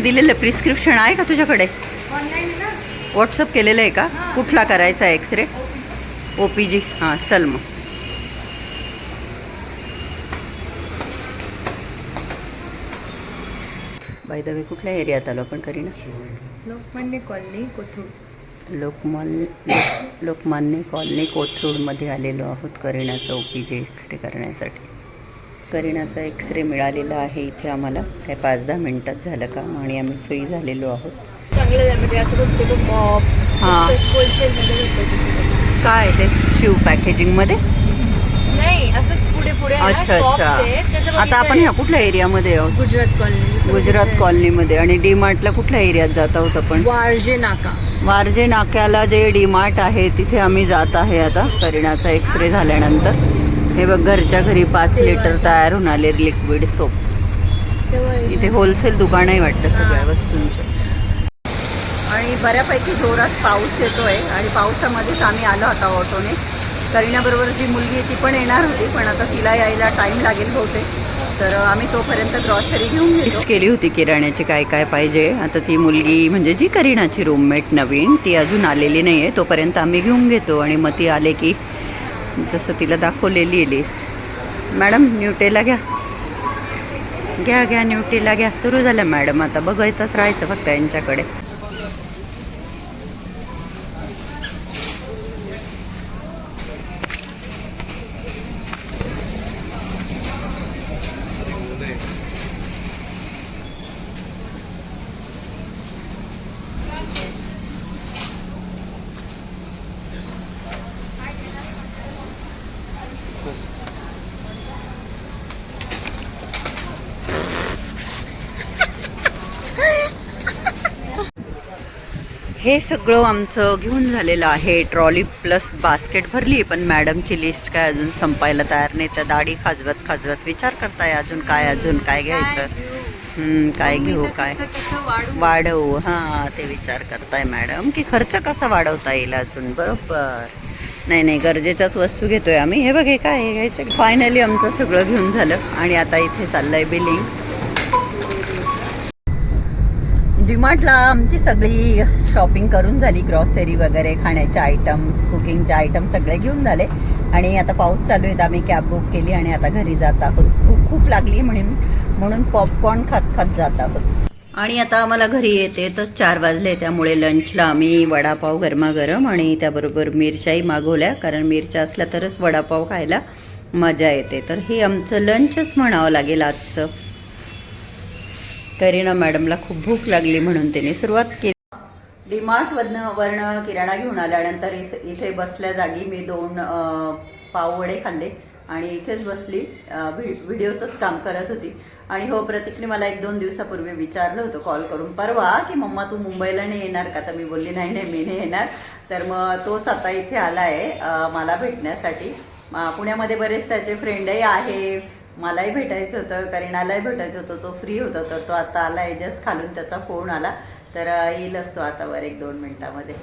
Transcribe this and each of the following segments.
डॉक्टरांनी दिलेलं प्रिस्क्रिप्शन आहे का तुझ्याकडे? व्हॉट्सअप केलेलं आहे का. कुठला करायचा आहे एक्सरे ओ पी जी हां चल मग. बाय द वे कुठल्या एरियात आलो आपण करीना? लोकमान्य कॉलनी कोथरूड. लोकमान्य लोकमान्य कॉलनी कोथरूडमध्ये आलेलो आहोत करिणाचा ओ पी जी एक्सरे करण्यासाठी. करिणाचा एक्सरे मिळालेला आहे इथे आम्हाला. काय पाच दहा मिनटात झालं का? आणि आम्ही फ्री झालेलो आहोत. चांगलं म्हणजे असं हां. काय ते? शिव पॅकेजिंगमध्ये. नाही असंच पुढे पुढे आहे ना, अच्छा अच्छा. आता आपण. ह्या कुठल्या एरियामध्ये आहोत? गुजरात कॉलनी गुजरात. कॉलनीमध्ये आणि डी मार्टला कुठल्या एरियात जात आहोत आपण? वारजे नाका. वारजे नाक्याला जे डी मार्ट आहे तिथे आम्ही जात आहे आता. करिणाचा एक्सरे झाल्यानंतर. हे बघ घरच्या घरी पाच लिटर तयार होऊन आले लिक्विड सोप इथे होलसेल दुकानही वाटतं सगळ्या. वस्तूंचे. आणि बऱ्यापैकी जोरात पाऊस येतोय आणि पावसामध्येच आम्ही आलो आता ऑटोने. करिणाबरोबर जी मुलगी आहे ती पण येणार होती पण आता तिला यायला टाईम लागेल बहुतेक. तर आम्ही तोपर्यंत ग्रॉसरी घेऊन लिस्ट केली होती किराण्याची काय काय पाहिजे. आता ती मुलगी म्हणजे जी करिणाची रूममेट नवीन ती अजून आलेली नाही आहे तोपर्यंत आम्ही घेऊन घेतो. आणि मग ती आले की जसं तिला दाखवलेली आहे लिस्ट मॅडम न्यूटेला घ्या. घ्या घ्या न्यूटेला घ्या. सुरू झालं मॅडम आता. बघतच राहायचं फक्त यांच्याकडे. हे सगळं आमचं घेऊन झालेलं आहे. ट्रॉली प्लस बास्केट भरली पण मॅडमची लिस्ट काय अजून संपायला तयार नाही. तर दाढी खाजवत खाजवत विचार करताय अजून काय अजून काय घ्यायचं? काय घेऊ काय? वाढवू? हां ते विचार करताय मॅडम की खर्च कसा वाढवता येईल अजून? बरोबर. नाही नाही गरजेच्याच वस्तू घेतोय आम्ही. हे बघे काय हे घ्यायचं? फायनली आमचं सगळं घेऊन झालं आणि आता इथे चाललंय बिलिंग डीमार्टला आमची सगळी शॉपिंग करून झाली ग्रॉसरी वगैरे खाण्याचे आयटम कुकिंगचे आयटम सगळे घेऊन झाले. आणि आता पाऊस चालू आहेत आम्ही कॅब बुक केली आणि आता घरी जात आहोत. भूक खूप लागली म्हणून म्हणून पॉपकॉर्न खात खात जात आहोत. आणि आता आम्हाला घरी येते तर चार वाजले त्यामुळे लंचला आम्ही वडापाव गरमागरम आणि त्याबरोबर मिरच्याही मागवल्या. कारण मिरच्या असल्या तरच वडापाव खायला मजा येते. तर हे आमचं लंचच म्हणावं लागेल आजचं. करीना मॅडमला खूप भूक लागली म्हणून त्याने सुरुवात केली. डीमार्टमधनं वरनं किराणा घेऊन आल्यानंतर इथे बसल्या जागी मी दोन पाववडे खाल्ले आणि इथेच बसली. व्हि व्हिडिओचंच काम करत होती. आणि हो प्रतीकने मला एक दोन दिवसापूर्वी विचारलं होतं कॉल करून परवा की मम्मा तू मुंबईला नाही येणार का? तर मी बोलली नाही नाही मी नाही येणार. तर मग तोच आता इथे आला आहे मला भेटण्यासाठी. पुण्यामध्ये बरेच त्याचे फ्रेंडही आहे. मलाही भेटायचं होतं करिणालाही भेटायचं होतं. तो फ्री होता तर तो आता आला आहे जस्ट खालून त्याचा फोन आला. तर येईल असतो आता वर एक दोन मिनटामध्ये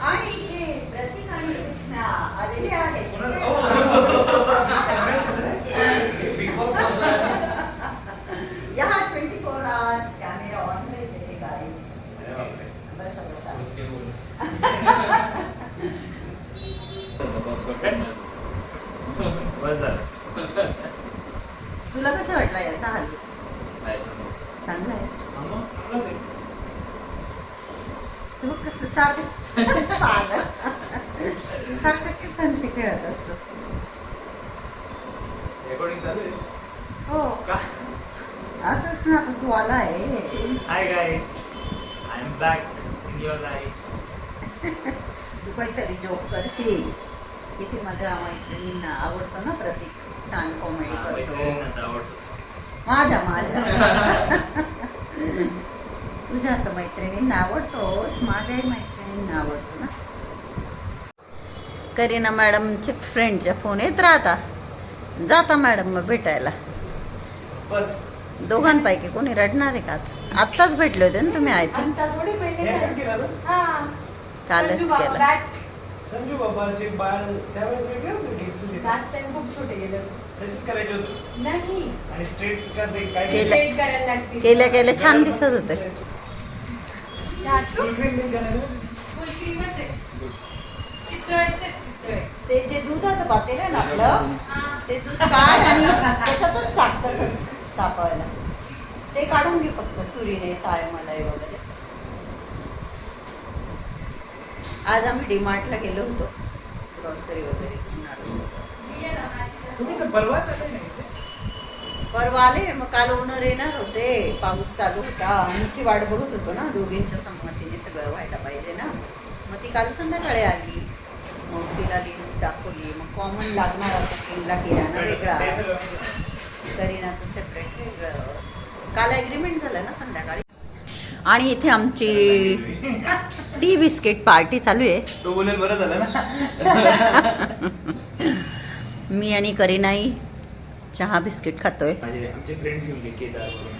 आणि इथे प्रतीक आणि कृष्णा आलेले आहेत या twenty four hours camera on पाहिजे गाईज बसा बसा तुला कसं वाटलं याचा हाल चांगला आहे तू बघ कसं सारखं पागल सारखं केसांशी खेळत असतो रेकॉर्डिंग चालू आहे? हो. का? असंच ना आता तू आला आहे. Hi guys I am back in your life तू काहीतरी जोक करशील. इथे माझ्या मैत्रिणींना आवडतो ना प्रतीक? छान कॉमेडी करतो. माझ्या माझ्या. तुझ्या तर मैत्रिणींना आवडतोच. माझ्याही मैत्रिणींना आवडतो ना. करीना मॅडमचे फ्रेंडच्या फोन येत राहता. जाता मॅडम मग भेटायला बस दोघांपैकी कोणी रडणार आहे का आता? आत्ताच भेटले होते ना तुम्ही आय थिंक आता थोडी पहिले हे काय? पण केलं ना? कालच केलं. संजू बाबाचे बाळ त्यावेळेस वेगळे होते केस तुझे Last time खूप छोटे गेले होते. करायचे होते नाही आणि स्ट्रेट का ते काय केलं. Straight करायला लागते केल्या केल्या छान दिसत होते चाटू फुल क्रीम करायचं फुल क्रीमच आहे ते जे दुधाचं पातेल आहे ना आपलं ते दूध काढ आणि त्याच्यातच टाक तसंच तापायला. ते काढून घे फक्त सुरीने साय मलाई वगैरे. आज आम्ही डीमार्टला गेलो होतो ग्रॉसरी वगैरे. तुम्ही तर परवाच आले नाही इथे. परवा आले मग काल ओनर येणार होते पाऊस चालू होता. आमची वाट बघत होतो ना दोघींच्या संमतीने सगळं व्हायला पाहिजे ना. मग ती काल संध्याकाळी आली. मग तिला लिस्ट दाखवली. मग कॉमन लागणार आता तीनला किराणा वेगळा. करीनाचं सेपरेट वेगळं. काल ॲग्रीमेंट झालं ना संध्याकाळी? आणि इथे आमची टी बिस्किट पार्टी चालू आहे. तो बोलेल बरं झालं ना? मी आणि करीनाई चहा बिस्किट खातोय. माझे आमचे फ्रेंड्स घेऊन गेले केदारवरून.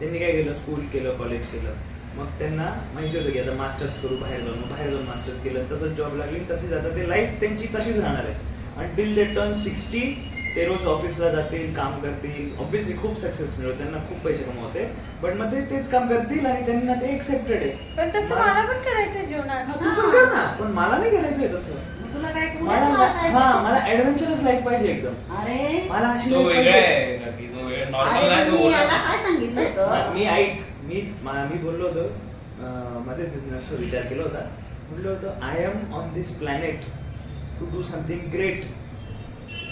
त्यांनी काय केलं? स्कूल केलं कॉलेज केलं. मग त्यांना माहिती होतं की आता मास्टर्स करू बाहेर जाऊन बाहेर जाऊन मास्टर्स केलं तसंच जॉब लागली तशीच आता ते लाईफ त्यांची तशीच राहणार आहे. अंटिल दे टर्न सिक्स्टी ते रोज ऑफिसला जातील काम करतील. ऑब्व्हियसली खूप सक्सेस मिळवत त्यांना खूप पैसे कमवते. बट मग ते तेच काम करतील आणि त्यांना ते एक्सेप्टेड आहे. पण तसं मला- पण करायचंय जीवनात. हा, तू पण कर ना. पण मला नाही करायचंय तसं. मग तुला काय मला हा मला ऍडव्हेंचरस लाईफ पाहिजे एकदम. अरे. मला अशी तो life वेगळा पाहिजे. आहे नक्की तो वेगळा. नॉर्मल अरे आहे पण तो मी याला बोला. काय सांगितलं होतं? मी ऐक. मी मा- बोललो होतो मध्ये विचार केला होता. म्हटलं होतं I am on this planet to do something great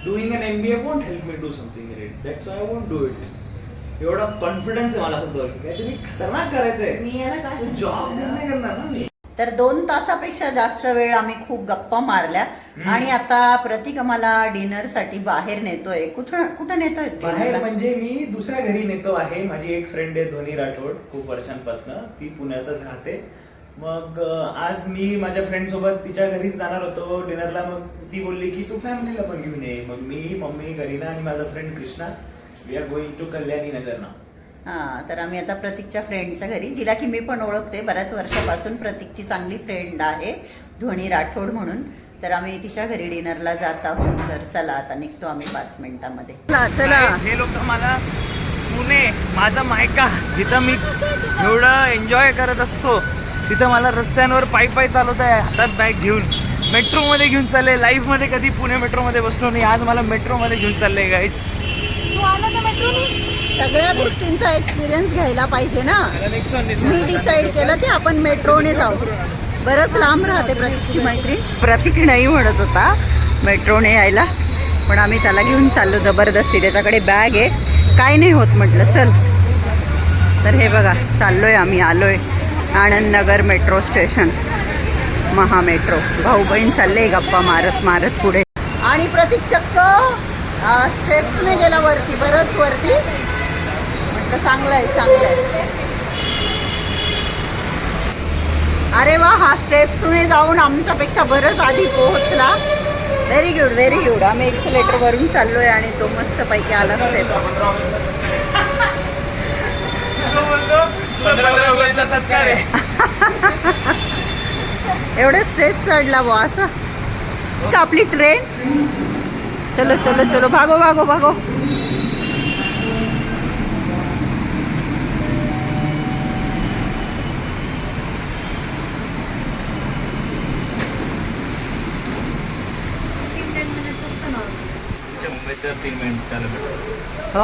doing an M B A won't help me do something great that's I won't do it एवढा कॉन्फिडन्स आहे मला की काहीतरी खतरनाक करायचंय. मी याला काय जॉब? नाही करणार ना मी. तर दोन तासापेक्षा जास्त वेळ आम्ही खूप गप्पा मारल्या. आणि आता प्रतीक आम्हाला डिनरसाठी बाहेर नेतोय. कुठं कुठं नेतोय बाहेर म्हणजे मी दुसऱ्या घरी नेतो आहे. माझी एक फ्रेंड आहे धोनी राठोड खूप वर्षांपासून. ती पुण्यातच राहते. मग आज मी माझ्या फ्रेंड सोबत तिच्या घरीच जाणार होतो डिनरला. मग ती बोलली की तू फॅमिलीला पण घेऊन ये. मग मी मम्मी करीना आणि माझा friend Krishna we are going to Kalyani Nagar ना हा तर आम्ही आता प्रतीकच्या फ्रेंडच्या घरी जिला की मी पण ओळखते बऱ्याच वर्षापासून प्रतीकची चांगली फ्रेंड आहे धोनी राठोड म्हणून. तर आम्ही तिच्या घरी डिनरला जात आहोत तर चला आता निघतो आम्ही पाच मिनिटांमध्ये. चला चला. हे लोक मला पुणे माझा मायका जिथं मी एवढं एन्जॉय करत असतो तिथं मला रस्त्यांवर पायी पायी चालवत आहे हातात बॅग घेऊन. मेट्रोमध्ये घेऊन चालले लाईफमध्ये कधी पुणे मेट्रोमध्ये बसलो नाही आज मला मेट्रोमध्ये घेऊन चाललंय गाईज तू आला का मेट्रोनी सगळ्या गोष्टींचा एक्सपिरियन्स घ्यायला पाहिजे ना. मी डिसाईड केलं की आपण मेट्रोने जाऊ. बरंच लांब राहते प्रतीकची मैत्रीण प्रतीक नाही म्हणत होता मेट्रोने यायला. पण आम्ही त्याला घेऊन चाललो जबरदस्ती. त्याच्याकडे बॅग आहे. काय नाही होत म्हटलं चल. तर हे बघा चाललोय आम्ही आलोय. Anand Nagar metro station Maha metro भाऊ बहीण चालले गप्पा मारत मारत पुढे. आणि प्रतीक चक्क स्टेप्सने गेला वरती बरंच वरती. म्हटलं चांगलं आहे चांगलं आहे. अरे वा हा स्टेप्सने जाऊन आमच्यापेक्षा बरंच आधी पोहोचला. व्हेरी गुड व्हेरी गुड आम्ही एक्सिलेटर वरून चाललोय आणि तो मस्त पैकी आला स्टेप्स आहे. एवढे स्टेप्स चढला बुवा असं. का आपली ट्रेन चलो चलो चलो भागो भागो भागो। तीन मिनिट झालं हो।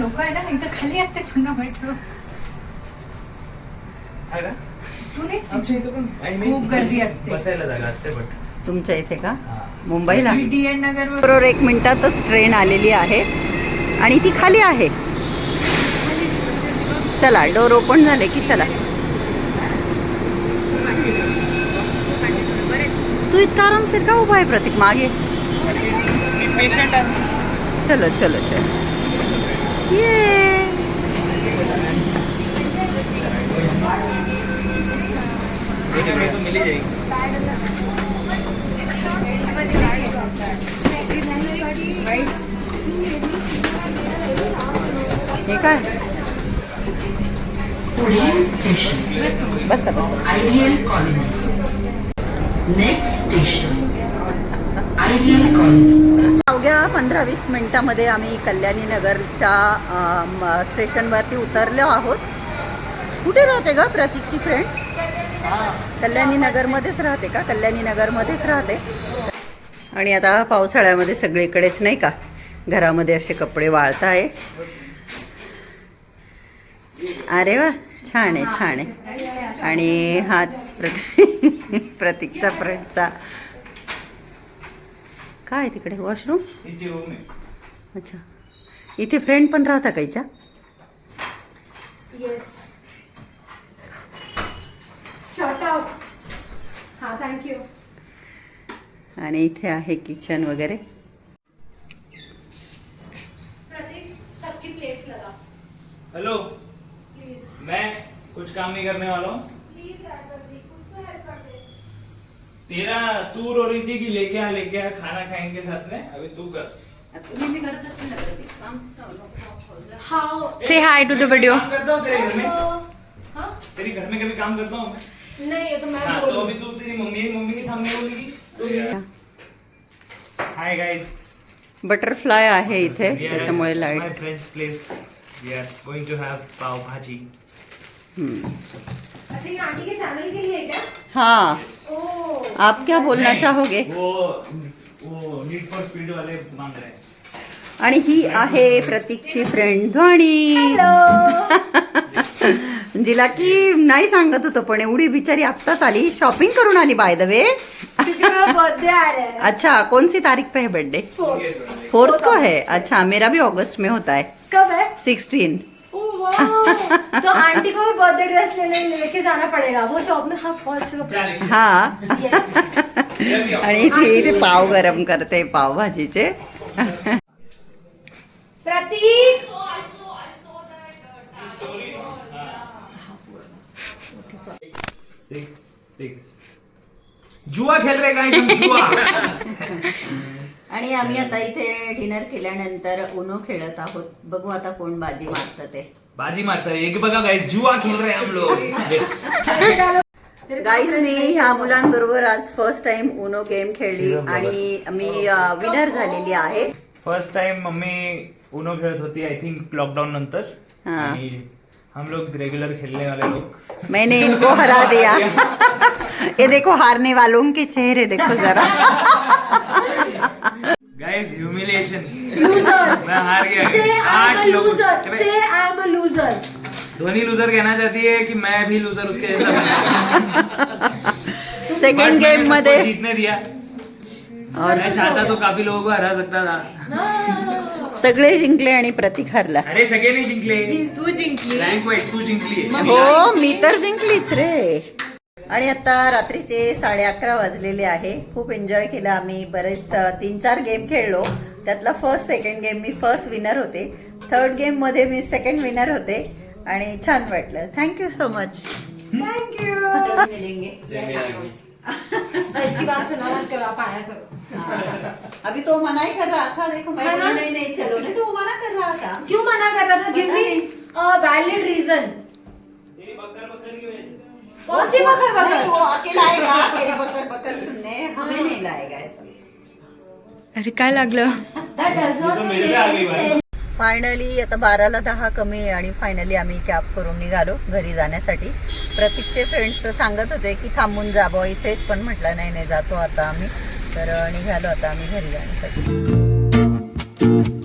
लोक आहे ना इथं खाली असते पुन्हा मेट्रो हा का? तू नाही? आमच्या इथं पण I mean, खूप गर्दी असते. बसायला जागा असते बट तुमच्या इथे का? मुंबईला. नगर बरोबर एक मिनिटातच ट्रेन आलेली आहे. आणि ती खाली आहे. चला डोर ओपन झाले की चला. इतका आरामशीर का उभा आहे प्रतीक? मागे. चलो चलो चलो. ये. तो मिली जाएगी हे काय? बसा बसा. अवघ्या पंधरा वीस मिनिटामध्ये आम्ही कल्याणी नगरच्या स्टेशनवरती उतरलो आहोत. कुठे राहते का प्रतीकची फ्रेंड कल्याणी नगरमध्येच राहते का? कल्याणी नगरमध्येच राहते? आणि आता पावसाळ्यामध्ये सगळीकडेच नाही का? घरामध्ये असे कपडे वाळत आहे. अरे वा छान आहे छान आहे. आणि हा प्रतीक प्रतीकच्या फ्रेंडचा काय आहे तिकडे? वॉशरूम नीचे रूम आहे. अच्छा. इथे फ्रेंड पण राहता का आणि इथे आहे किचन वगैरे. प्रतीक सबकी प्लेट्स लगा. हेलो मैं कुछ काम नहीं करने वाला हूँ। तो तेरा तू रो रही थी कि लेके आ लेके आ खाना खाएँगे साथ में? अभी तू कर। से हाय टू द वीडियो करता हूँ तेरे घर में? हाँ? तेरे घर में कभी काम करता हूँ मैं? नहीं ये तो मैं हाँ तो अभी तू तेरी मम्मी मम्मी के सामने बोलेगी हाय गाइस बटरफ्लाय आहे इथे त्याच्यामुळे my light friends place we are going to have pav bhaji अच्छा ये आंटी के चैनल के लिए क्या? हाँ. ओ आप क्या बोलना चाहोगे? वो वो नीड फॉर स्पीड वाले मांग रहे हैं। आणि ही आहे प्रतीकची फ्रेंड ध्वनी. जिला की नाही सांगत होतो पण एवढी बिचारी आत्ताच आली. शॉपिंग करून आली बाय द वे क्योंकि मेरा बर्थडे आ रहा है अच्छा कौन सी तारीख पे है बर्थडे फोर्थ को है. अच्छा मेरा भी अगस्त में होता है. कब है? सिक्सटीन ओह वाह तो आंटी को भी बर्थडे ड्रेस लेने लेके जाना पड़ेगा. वो शॉप में सब पहुंच चुका है. हा. आणि इथे इथे पाव गरम करते पावभाजीचे प्रतीक! जुआ खेल रहे गाइस हम जुआ. आणि आम्ही आता इथे डिनर केल्यानंतर उनो खेळत आहोत. बघू आता कोण बाजी मारतं ते. बाजी मारता. एक बघा गाइस जुआ खेल रहे हैं हम लोग. गाईजने ह्या मुलांबरोबर आज फर्स्ट टाइम उनो गेम खेळली आणि मी विनर झालेली आहे. फर्स्ट टाइम मम्मी उनो खेळत होती आय थिंक लॉकडाऊन नंतर. आणि हम लोग रेगुलर खेलने वाले लोग। मैंने इनको हरा दिया। ये देखो हारने वालों के चेहरे देखो जरा। गाइस ह्यूमिलिएशन लूजर मैं हार गया। आठ लोग। से I am a loser Dhoni loser कहना चाहती है कि मैं भी लूजर उसके जैसा सेकंड गेम मध्ये जीतने दिया। और मैं चाहता तो काफ़ी लोगों को हरा सकता था। सगळे जिंकले आणि प्रतीक हरला. अरे सगळे नाही जिंकले तू जिंकली. रँक वाईज तू जिंकली. हो मी तर जिंकलीच रे. आणि आता रात्रीचे साडे अकरा वाजलेले आहे. खूप एन्जॉय केलं आम्ही. बरेच तीन चार गेम खेळलो. त्यातला फर्स्ट सेकंड गेम मी फर्स्ट विनर होते. थर्ड गेममध्ये मी सेकंड विनर होते. आणि छान वाटलं. Thank you so much thank you इसकी बात सुना मत करो आप आया करो। अभी तो मना ही कर रहा था देखो मैं हाँ, बोली, हाँ। नहीं नहीं चलो। नहीं तो वो मना कर रहा था। क्यों मना कर रहा था? Give me a valid reason कौन सी बकर नहीं, वो अकेला आएगा तेरी बकर बकर सुनने। हमें नहीं लाएगा ऐसा। अरे काय लागलं फायनली आता बाराला दहा कमी आणि फायनली आम्ही कॅब करून निघालो घरी जाण्यासाठी. प्रतीकचे फ्रेंड्स तर सांगत होते की थांबून जावं इथेच पण म्हटलं नाही नाही जातो आता आम्ही. तर निघालो आता आम्ही घरी जाण्यासाठी.